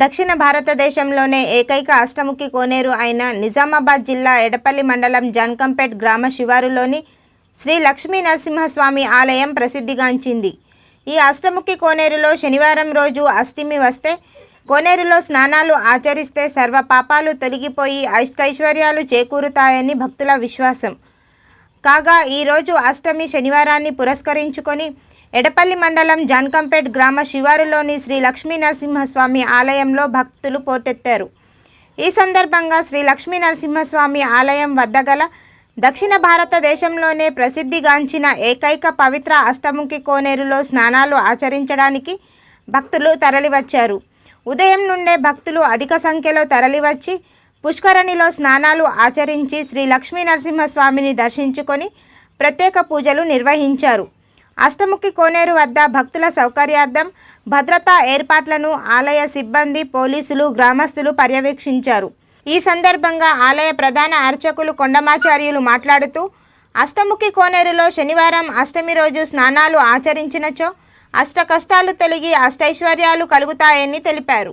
దక్షిణ భారతదేశంలోనే ఏకైక అష్టముఖి కోనేరు అయిన నిజామాబాద్ జిల్లా ఎడపల్లి మండలం జాన్కంపేట్ గ్రామ శివారులోని శ్రీ లక్ష్మీ నరసింహస్వామి ఆలయం ప్రసిద్ధిగాంచింది. ఈ అష్టముఖి కోనేరులో శనివారం రోజు అష్టమి వస్తే కోనేరులో స్నానాలు ఆచరిస్తే సర్వ పాపాలు తొలగిపోయి అష్టైశ్వర్యాలు చేకూరుతాయని భక్తుల విశ్వాసం. కాగా ఈరోజు అష్టమి శనివారాన్ని పురస్కరించుకొని ఎడపల్లి మండలం జాన్కంపేట్ గ్రామ శివారులోని శ్రీ లక్ష్మీ నరసింహస్వామి ఆలయంలో భక్తులు పోటెత్తారు. ఈ సందర్భంగా శ్రీ లక్ష్మీ నరసింహస్వామి ఆలయం వద్ద గల దక్షిణ భారతదేశంలోనే ప్రసిద్ధిగాంచిన ఏకైక పవిత్ర అష్టముఖి కోనేరులో స్నానాలు ఆచరించడానికి భక్తులు తరలివచ్చారు. ఉదయం నుండే భక్తులు అధిక సంఖ్యలో తరలివచ్చి పుష్కరణిలో స్నానాలు ఆచరించి శ్రీ లక్ష్మీ నరసింహస్వామిని దర్శించుకొని ప్రత్యేక పూజలు నిర్వహించారు. అష్టముఖి కోనేరు వద్ద భక్తుల సౌకర్యార్థం భద్రతా ఏర్పాట్లను ఆలయ సిబ్బంది పోలీసులు గ్రామస్తులు పర్యవేక్షించారు. ఈ సందర్భంగా ఆలయ ప్రధాన అర్చకులు కొండమాచార్యులు మాట్లాడుతూ అష్టముఖి కోనేరులో శనివారం అష్టమి రోజు స్నానాలు ఆచరించినచో అష్ట కష్టాలు తొలగి అష్టైశ్వర్యాలు కలుగుతాయని తెలిపారు.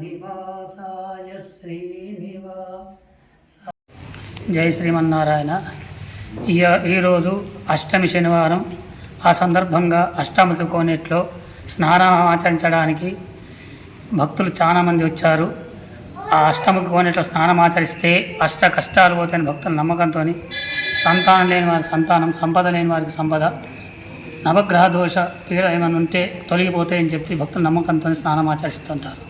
నివాసాయ శ్రీనివాస జై శ్రీమన్నారాయణ. ఈ ఈరోజు అష్టమి శనివారం. ఆ సందర్భంగా అష్టమికి కోనేట్లో స్నానం ఆచరించడానికి భక్తులు చాలామంది వచ్చారు. ఆ అష్టమికి కోనేట్లో స్నానం ఆచరిస్తే అష్ట కష్టాలు పోతాయని భక్తుల నమ్మకంతో సంతానం లేని వారికి సంతానం సంపద లేని వారికి సంపద. నవగ్రహ దోష పీడ ఏమైనా ఉంటే తొలగిపోతాయని చెప్పి భక్తుల నమ్మకంతో స్నానం ఆచరిస్తుంటారు.